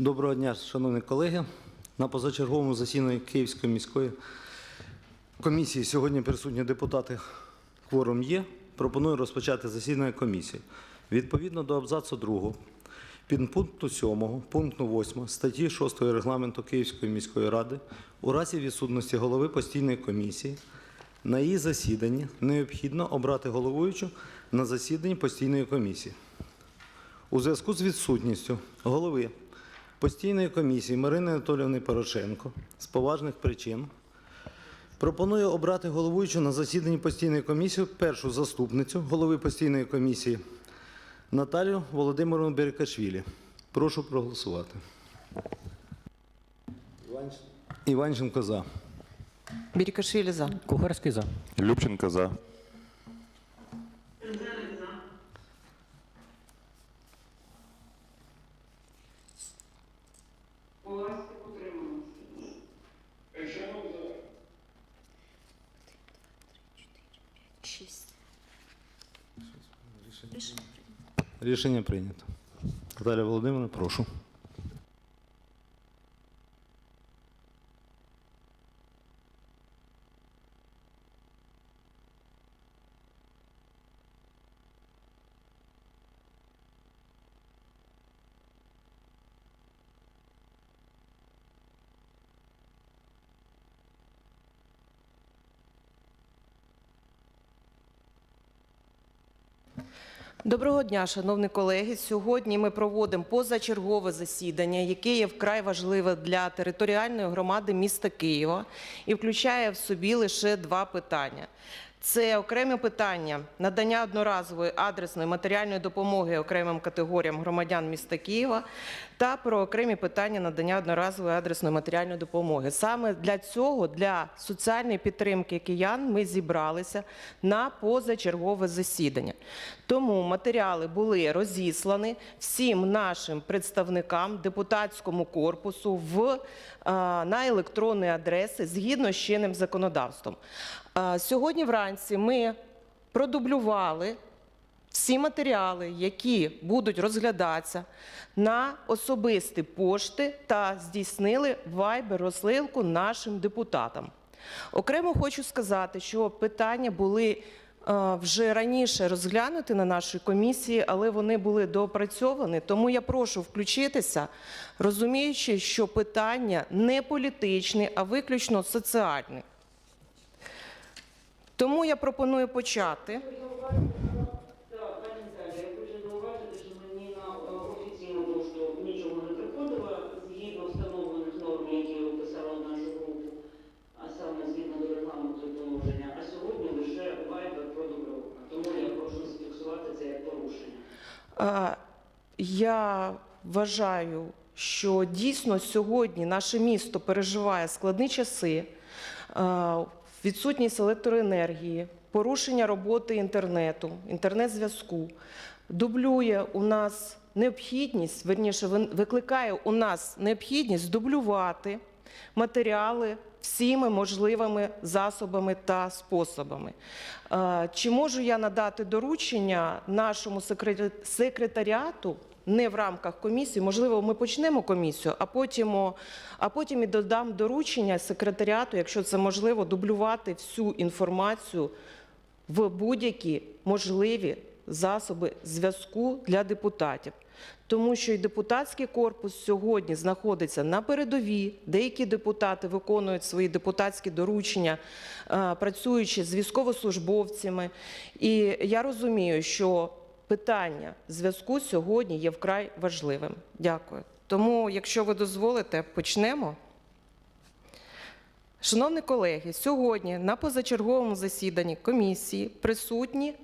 Доброго дня, шановні колеги. На позачерговому засіданні Київської міської комісії сьогодні присутні депутати. Кворум є. Пропоную розпочати засідання комісії. Відповідно до абзацу 2, підпункту 7, пункту 8 статті 6 регламенту Київської міської ради у разі відсутності голови постійної комісії на її засіданні необхідно обрати головуючу на засіданні постійної комісії. У зв'язку з відсутністю голови постійної комісії Марини Анатоліївни Порошенко з поважних причин пропоную обрати головуючу на засіданні постійної комісії першу заступницю голови постійної комісії Наталію Володимировну Берекашвілі. Прошу проголосувати. Іванченко за. Бірікашвілі за. Кухарський за. Любченко за. Власне утрималися. Рішення прийнято. Наталя Володимировна, прошу. Доброго дня, шановні колеги. Сьогодні ми проводимо позачергове засідання, яке є вкрай важливе для територіальної громади міста Києва і включає в собі лише два питання. Це окремі питання надання одноразової адресної матеріальної допомоги окремим категоріям громадян міста Києва та про окремі питання надання одноразової адресної матеріальної допомоги. Саме для цього, для соціальної підтримки киян, ми зібралися на позачергове засідання. Тому матеріали були розіслані всім нашим представникам депутатському корпусу в, на електронні адреси згідно з чинним законодавством. Сьогодні вранці ми продублювали всі матеріали, які будуть розглядатися на особисті пошти та здійснили вайбер розсилку нашим депутатам. Окремо хочу сказати, що питання були вже раніше розглянуті на нашій комісії, але вони були доопрацьовані. Тому я прошу включитися, розуміючи, що питання не політичні, а виключно соціальні. Тому я пропоную почати. Е, Я вважаю, що дійсно сьогодні наше місто переживає складні часи, е, відсутність електроенергії, порушення роботи інтернету, інтернет-зв'язку, дублює у нас необхідність, верніше, викликає у нас необхідність дублювати матеріали всіми можливими засобами та способами. Е, Чи можу я надати доручення нашому секре- секретаріату? Не в рамках комісії, можливо, ми почнемо комісію, а потім, а потім і додам доручення секретаріату, якщо це можливо, дублювати всю інформацію в будь-які можливі засоби зв'язку для депутатів. Тому що і депутатський корпус сьогодні знаходиться на передовій. Деякі депутати виконують свої депутатські доручення, е, працюючи з військовослужбовцями. І я розумію, що питання зв'язку сьогодні є вкрай важливим. Дякую. Тому, якщо ви дозволите, почнемо. Шановні колеги, сьогодні на позачерговому засіданні комісії присутні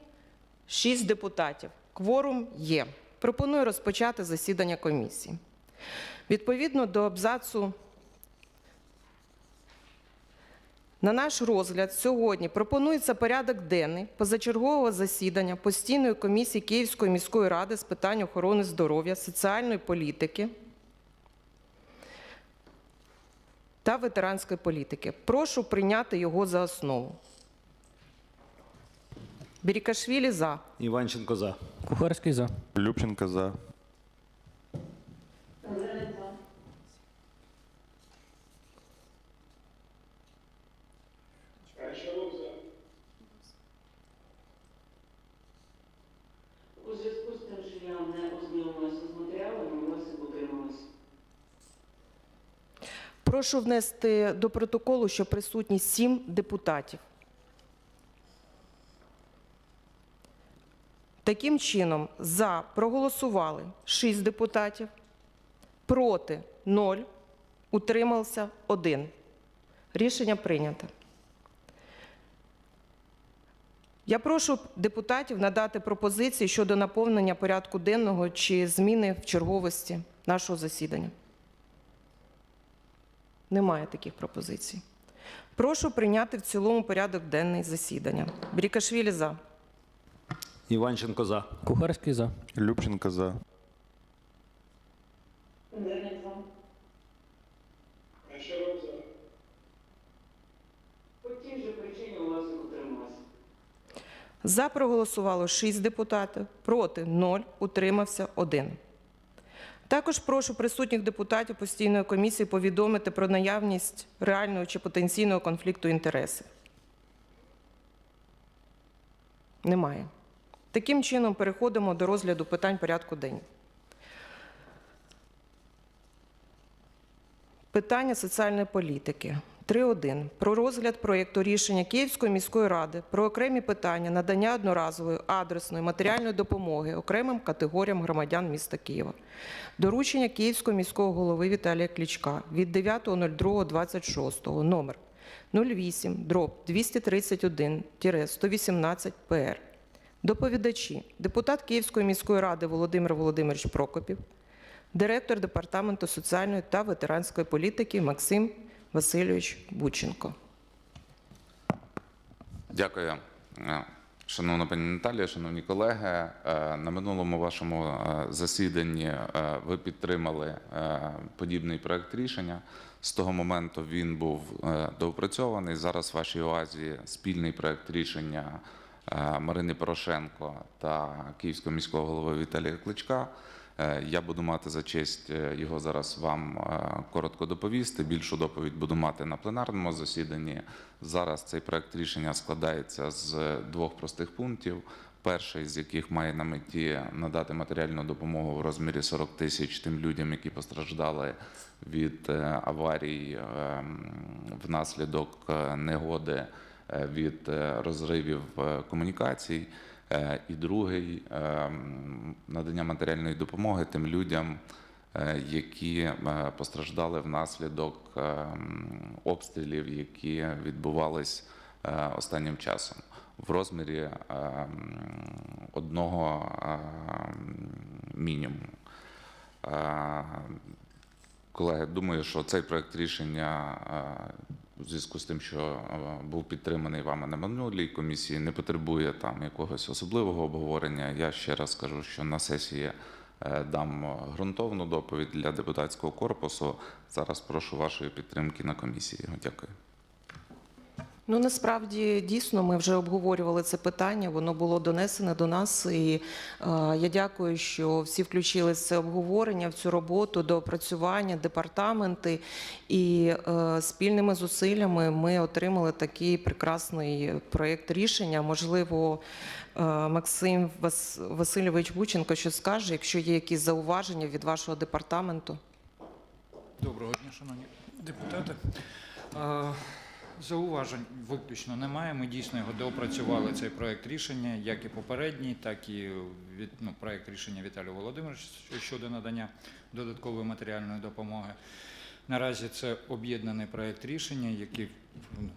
шість депутатів. Кворум є. Пропоную розпочати засідання комісії. Відповідно до абзацу на наш розгляд сьогодні пропонується порядок денний позачергового засідання постійної комісії Київської міської ради з питань охорони здоров'я, соціальної політики та ветеранської політики. Прошу прийняти його за основу. Бірікашвілі за. Іванченко за. Кухарський за. Любченко за. я не ознайомилася з матеріалами, ми всі утрималися. Прошу внести до протоколу, що присутні сім депутатів. Таким чином, за проголосували 6 депутатів, проти 0, утримався 1. Рішення прийнято. Я прошу депутатів надати пропозиції щодо наповнення порядку денного чи зміни в черговості нашого засідання. Немає таких пропозицій. Прошу прийняти в цілому порядок денний засідання. Брікашвілі за. Іванченко за. Кухарський за. Любченко за. Пинзеник за. По тій же причині у вас і утрималася. За проголосувало 6 депутатів, проти 0, утримався 1. Також прошу присутніх депутатів постійної комісії повідомити про наявність реального чи потенційного конфлікту інтересів. Немає. Таким чином переходимо до розгляду питань порядку денного. Питання соціальної політики. 3.1. Про розгляд проєкту рішення Київської міської ради про окремі питання надання одноразової адресної матеріальної допомоги окремим категоріям громадян міста Києва. Доручення Київського міського голови Віталія Клічка від 9.02.26 номер 08 дроб 231 118 ПР. Доповідачі. Депутат Київської міської ради Володимир Володимирович Прокопів, директор Департаменту соціальної та ветеранської політики Максим Васильович Бученко. Дякую. Е, Шановна пані Наталія, шановні колеги, е, на минулому вашому е, засіданні ви підтримали подібний проект рішення. З того моменту він був доопрацьований. Зараз в вашій увазі спільний проект рішення Марини Порошенко та Київського міського голови Віталія Кличка. Е, Я буду мати за честь е, його зараз вам е, коротко доповісти. Більшу доповідь буду мати на пленарному засіданні. Зараз цей проект рішення складається з двох простих пунктів. Перший з яких має на меті надати матеріальну допомогу в розмірі 40 тисяч тим людям, які постраждали від аварій внаслідок негоди від розривів комунікацій. Е, І другий е, надання матеріальної допомоги тим людям, е, які постраждали внаслідок обстрілів, які відбувались останнім часом в розмірі одного мінімуму. Колеги, думаю, що цей проект рішення у зв'язку з тим, що був підтриманий вами на минулій комісії, не потребує там якогось особливого обговорення. Я ще раз скажу, що на сесії е, дам ґрунтовну доповідь для депутатського корпусу. Зараз прошу вашої підтримки на комісії. Дякую. Ну насправді дійсно ми вже обговорювали це питання. Воно було донесене до нас, і е, я дякую, що всі включили це обговорення в цю роботу до опрацювання департаменти. І е, спільними зусиллями ми отримали такий прекрасний проєкт рішення. Можливо, е, Максим Вас- Васильович Бученко що скаже, якщо є якісь зауваження від вашого департаменту. Доброго дня, шановні депутати. Зауважень виключно немає. Ми дійсно його доопрацювали цей проект рішення, як і попередній, так і від ну, проект рішення Віталія Володимировича щодо надання додаткової матеріальної допомоги. Наразі це об'єднаний проект рішення, який ну,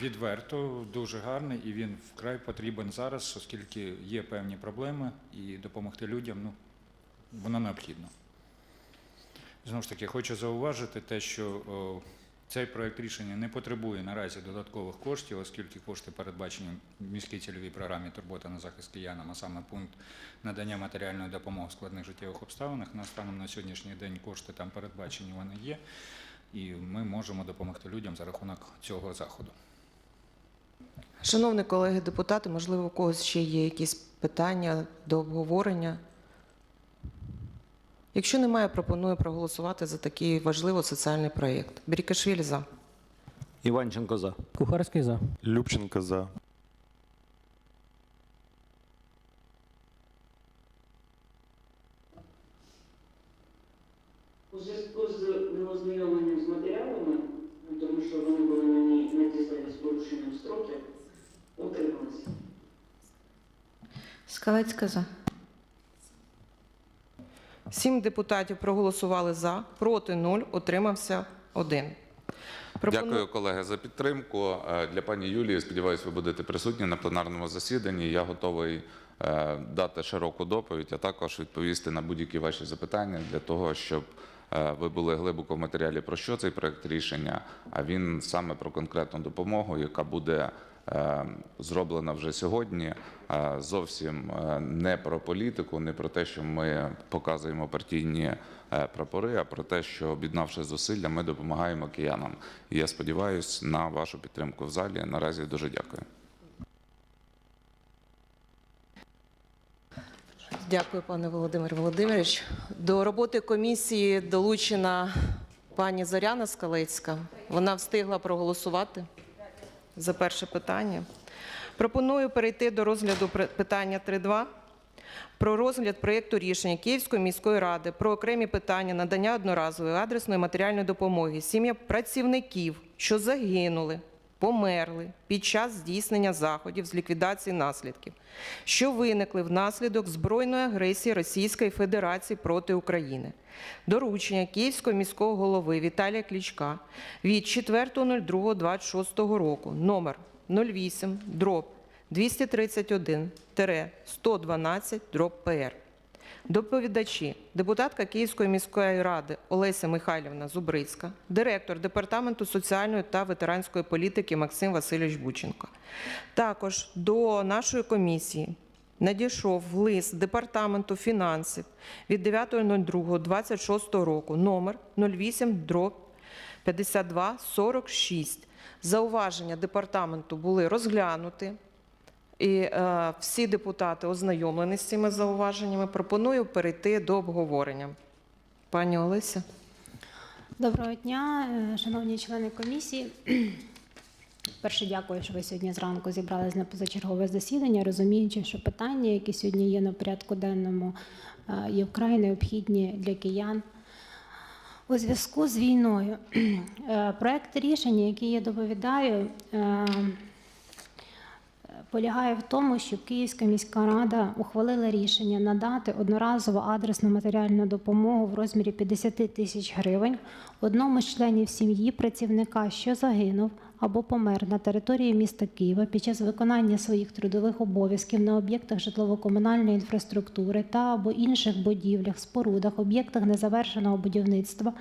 відверто дуже гарний, і він вкрай потрібен зараз, оскільки є певні проблеми, і допомогти людям ну, воно необхідно. Знову ж таки, хочу зауважити те, що цей проект рішення не потребує наразі додаткових коштів, оскільки кошти передбачені в міській цільовій програмі Турбота на захист киянам, а саме пункт надання матеріальної допомоги в складних життєвих обставинах. На станом на сьогоднішній день кошти там передбачені, вони є, і ми можемо допомогти людям за рахунок цього заходу. Шановні колеги депутати, можливо, у когось ще є якісь питання до обговорення. Якщо немає, пропоную проголосувати за такий важливий соціальний проєкт. Бірікашвілі за. Іванченко за. Кухарський за. Любченко за. У зв'язку з неознайомленням з матеріалами, тому що вони були на мені надіслані з порушенням строків, утрималися. Скалецька за. Сім депутатів проголосували за, проти 0, утримався 1. Дякую, колеги, за підтримку. Е, Для пані Юлії, сподіваюся, ви будете присутні на пленарному засіданні. Я готовий е, дати широку доповідь, а також відповісти на будь-які ваші запитання для того, щоб е, ви були глибоко в матеріалі про що цей проект рішення, а він саме про конкретну допомогу, яка буде зроблена вже сьогодні. е, Зовсім е, не про політику, не про те, що ми показуємо партійні е, прапори, а про те, що об'єднавши зусилля, ми допомагаємо киянам. І я сподіваюся на вашу підтримку в залі. Наразі дуже дякую. Дякую, пане Володимир Володимирович. До роботи комісії долучена пані Зоряна Скалецька. Вона встигла проголосувати за перше питання. Пропоную перейти до розгляду питання 3.2 про розгляд проєкту рішення Київської міської ради про окремі питання надання одноразової адресної матеріальної допомоги сім'ям працівників, що загинули, померли під час здійснення заходів з ліквідації наслідків, що виникли внаслідок збройної агресії Російської Федерації проти України. Доручення Київського міського голови Віталія Клічка від 4.02.26 року номер 08 дроб 231-112 дроб ПР. Доповідачі депутатка Київської міської ради Олеся Михайлівна Зубрицька, директор департаменту соціальної та ветеранської політики Максим Васильович Бученко. Також до нашої комісії надійшов лист департаменту фінансів від 9.02.26 року номер 08 дроб 5246. Зауваження департаменту були розглянуті. І е, всі депутати ознайомлені з цими зауваженнями. Пропоную перейти до обговорення. Пані Олеся. Доброго дня, е, шановні члени комісії. Перше, дякую, що ви сьогодні зранку зібрались на позачергове засідання, розуміючи, що питання, які сьогодні є на порядку денному, е, є вкрай необхідні для киян. У зв'язку з війною Е, проект рішення, який я доповідаю, полягає в тому, що Київська міська рада ухвалила рішення надати одноразову адресну матеріальну допомогу в розмірі 50 тисяч гривень одному з членів сім'ї працівника, що загинув або помер на території міста Києва під час виконання своїх трудових обов'язків на об'єктах житлово-комунальної інфраструктури та або інших будівлях, спорудах, об'єктах незавершеного будівництва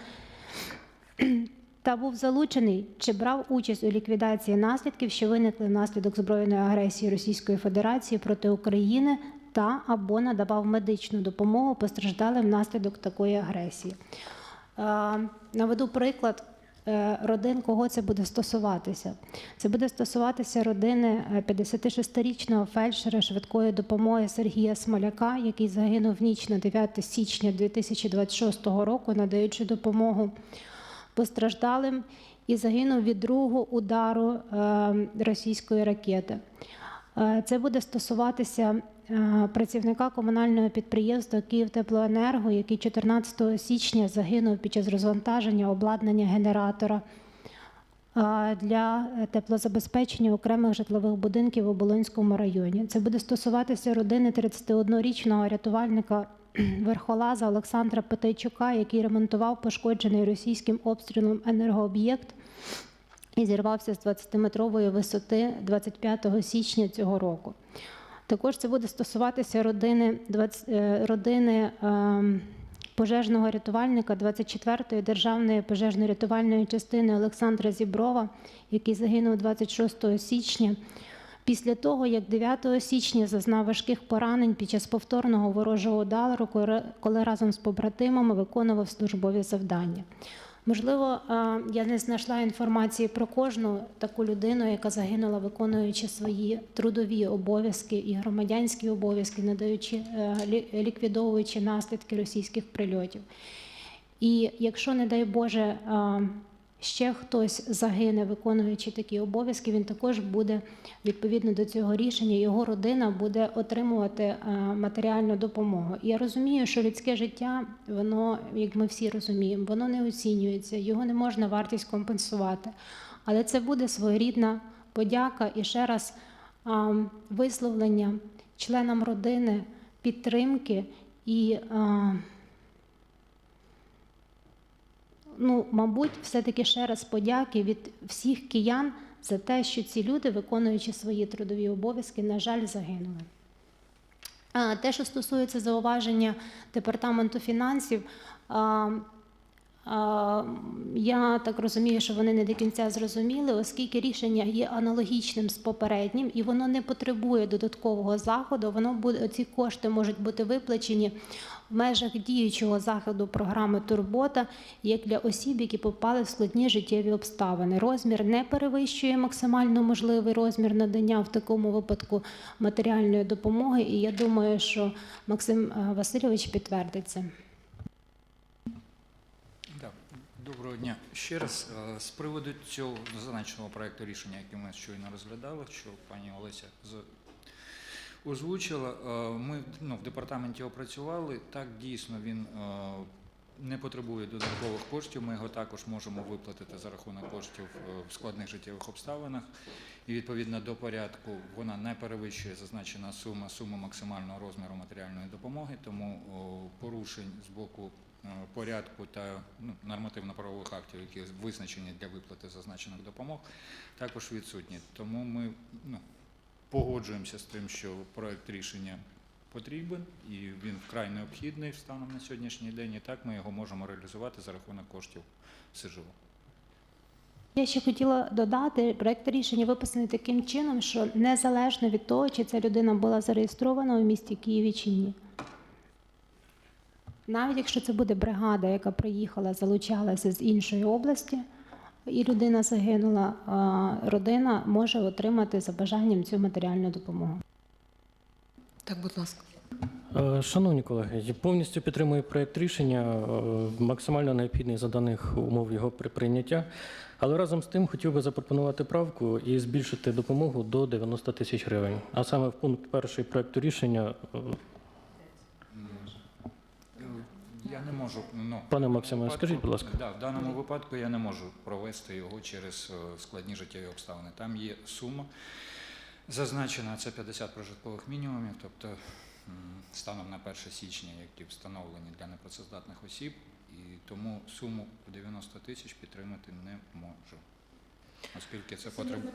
та був залучений чи брав участь у ліквідації наслідків, що виникли внаслідок збройної агресії Російської Федерації проти України, та або надавав медичну допомогу постраждалим внаслідок такої агресії. Е, Наведу приклад е, родин, кого це буде стосуватися. Це буде стосуватися родини е, 56-річного фельдшера швидкої допомоги Сергія Смоляка, який загинув в ніч на 9 січня 2026 року, надаючи допомогу постраждалим і загинув від другого удару е, російської ракети. Е, Це буде стосуватися е, працівника комунального підприємства «Київтеплоенерго», який 14 січня загинув під час розвантаження обладнання генератора для теплозабезпечення окремих житлових будинків у Болонському районі. Це буде стосуватися родини 31-річного рятувальника верхолаза Олександра Петейчука, який ремонтував пошкоджений російським обстрілом енергооб'єкт і зірвався з 20-метрової висоти 25 січня цього року. Також це буде стосуватися родини, 20, е, родини ем, пожежного рятувальника 24-ї державної пожежно-рятувальної частини Олександра Зіброва, який загинув 26 січня. Після того, як 9 січня зазнав важких поранень під час повторного ворожого удару, коли- разом з побратимами виконував службові завдання. Можливо, я не знайшла інформації про кожну таку людину, яка загинула, виконуючи свої трудові обов'язки і громадянські обов'язки, надаючи е, лі- ліквідовуючи наслідки російських прильотів. І якщо, не дай Боже, ще хтось загине, виконуючи такі обов'язки, він також буде відповідно до цього рішення, його родина буде отримувати е, матеріальну допомогу. Я розумію, що людське життя, воно, як ми всі розуміємо, воно не оцінюється, його не можна вартість компенсувати. Але це буде своєрідна подяка і ще раз висловлення членам родини підтримки і, е, ну, мабуть, все-таки ще раз подяки від всіх киян за те, що ці люди, виконуючи свої трудові обов'язки, на жаль, загинули. А, Те, що стосується зауваження департаменту фінансів, а, а, я так розумію, що вони не до кінця зрозуміли, оскільки рішення є аналогічним з попереднім, і воно не потребує додаткового заходу. Воно буде ці кошти можуть бути виплачені в межах діючого заходу програми Турбота як для осіб, які попали в складні життєві обставини. Розмір не перевищує максимально можливий розмір надання в такому випадку матеріальної допомоги. І я думаю, що Максим е, Васильович підтвердить це. Доброго дня. Ще раз е, з приводу цього зазначеного проекту рішення, який ми щойно розглядали, що пані Олеся з- озвучила, е, ми ну, в департаменті опрацювали. Так, дійсно, він е, не потребує додаткових коштів. Ми його також можемо виплатити за рахунок коштів е, в складних життєвих обставинах. І відповідно до порядку вона не перевищує зазначена сума суму максимального розміру матеріальної допомоги, тому порушень з боку порядку та ну, нормативно-правових актів, які визначені для виплати зазначених допомог, також відсутні. Тому ми ну, погоджуємося з тим, що проект рішення потрібен і він вкрай необхідний станом на сьогоднішній день. І так ми його можемо реалізувати за рахунок коштів СЖУ. Я ще хотіла додати, проект рішення виписаний таким чином, що незалежно від того, чи ця людина була зареєстрована у місті Києві чи ні. Навіть якщо це буде бригада, яка приїхала, залучалася з іншої області, і людина загинула, родина може отримати за бажанням цю матеріальну допомогу. Так, будь ласка. Е, Шановні колеги, я повністю підтримую проєкт рішення, е, максимально необхідний за даних умов його прийняття. Але разом з тим хотів би запропонувати правку і збільшити допомогу до 90 тисяч гривень. А саме в пункт перший проєкту рішення, е, Я не можу. Ну, Пане Максиме, випадку- скажіть, будь ласка. Да, в даному випадку я не можу провести його через е, складні життєві обставини. Там є сума зазначена, це 50 прожиткових мінімумів, тобто станом на 1 січня, які встановлені для непрацездатних осіб, і тому суму в 90 тисяч підтримати не можу. Оскільки це потрібно.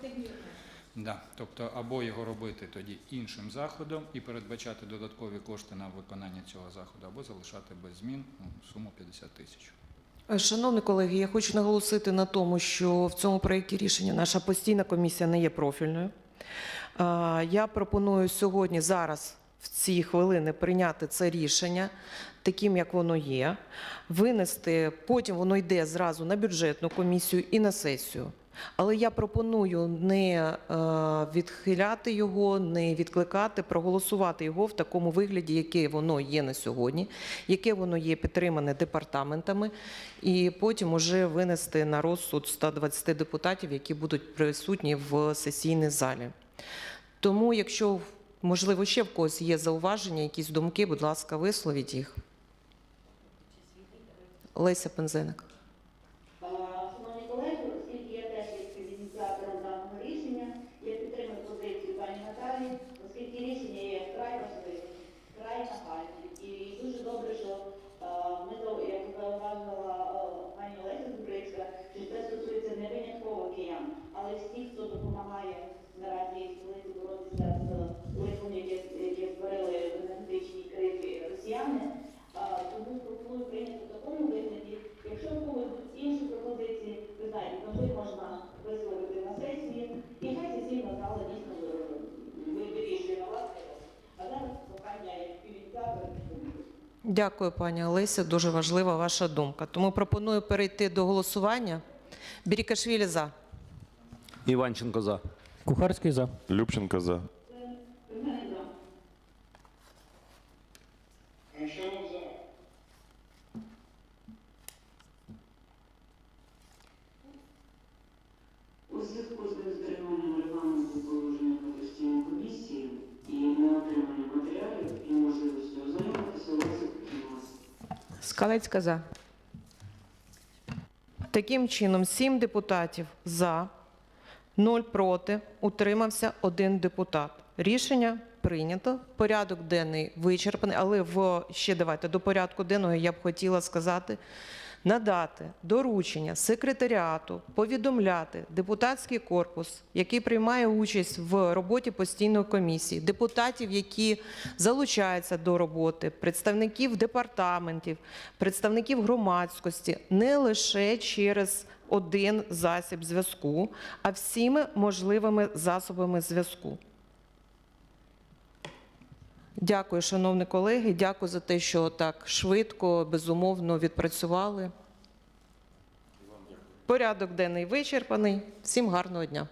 Да, тобто або його робити тоді іншим заходом і передбачати додаткові кошти на виконання цього заходу, або залишати без змін ну, суму 50 тисяч. Е, Шановні колеги, я хочу наголосити на тому, що в цьому проєкті рішення наша постійна комісія не є профільною. Е, Я пропоную сьогодні, зараз, в ці хвилини, прийняти це рішення таким, як воно є, винести, потім воно йде зразу на бюджетну комісію і на сесію. Але я пропоную не е, відхиляти його, не відкликати, проголосувати його в такому вигляді, яке воно є на сьогодні, яке воно є підтримане департаментами, і потім уже винести на розсуд 120 депутатів, які будуть присутні в сесійній залі. Тому, якщо можливо ще в когось є зауваження, якісь думки, будь ласка, висловіть їх. Леся Пензеник. А, Шановні колеги, оскільки я теж є ініціатором даного рішення, я підтримую позицію пані Наталії, оскільки рішення є вкрай важливе, вкрай нагальне. І дуже добре, що а, ми, зау- як зауважила а, пані Олеся Зубрицька, що це стосується не винятково киян, але всіх, хто допомагає наразі столиці боротися з лихом, яке, яке створили в енергетичній кризі росіяни. А, Тому пропоную прийняти в такому вигляді. Якщо в когось будуть інші пропозиції, ви знаєте, завжди можна висловити на сесії, і хай сесійна зала дійсно е, ви- вирішує на власне. А зараз прохання як співініціатора підтримати. Дякую, пані Олеся. Дуже важлива ваша думка. Тому пропоную перейти до голосування. Бірікашвілі за. Іванченко за. Кухарський за. Любченка за. У зв'язку з нестриманням регламенту положення про постійну комісію і неотриманням матеріалів і можливістю ознайомитися, Олеся Петрівна. Скалецька за. Таким чином, сім депутатів за, нуль проти, утримався один депутат. Рішення прийнято. Порядок денний вичерпаний, але в ще давайте до порядку денного я б хотіла сказати. Надати доручення секретаріату повідомляти депутатський корпус, який приймає участь в роботі постійної комісії, депутатів, які залучаються до роботи, представників департаментів, представників громадськості, не лише через один засіб зв'язку, а всіми можливими засобами зв'язку. Дякую, шановні колеги. Дякую за те, що так швидко, безумовно відпрацювали. Порядок денний вичерпаний. Всім гарного дня.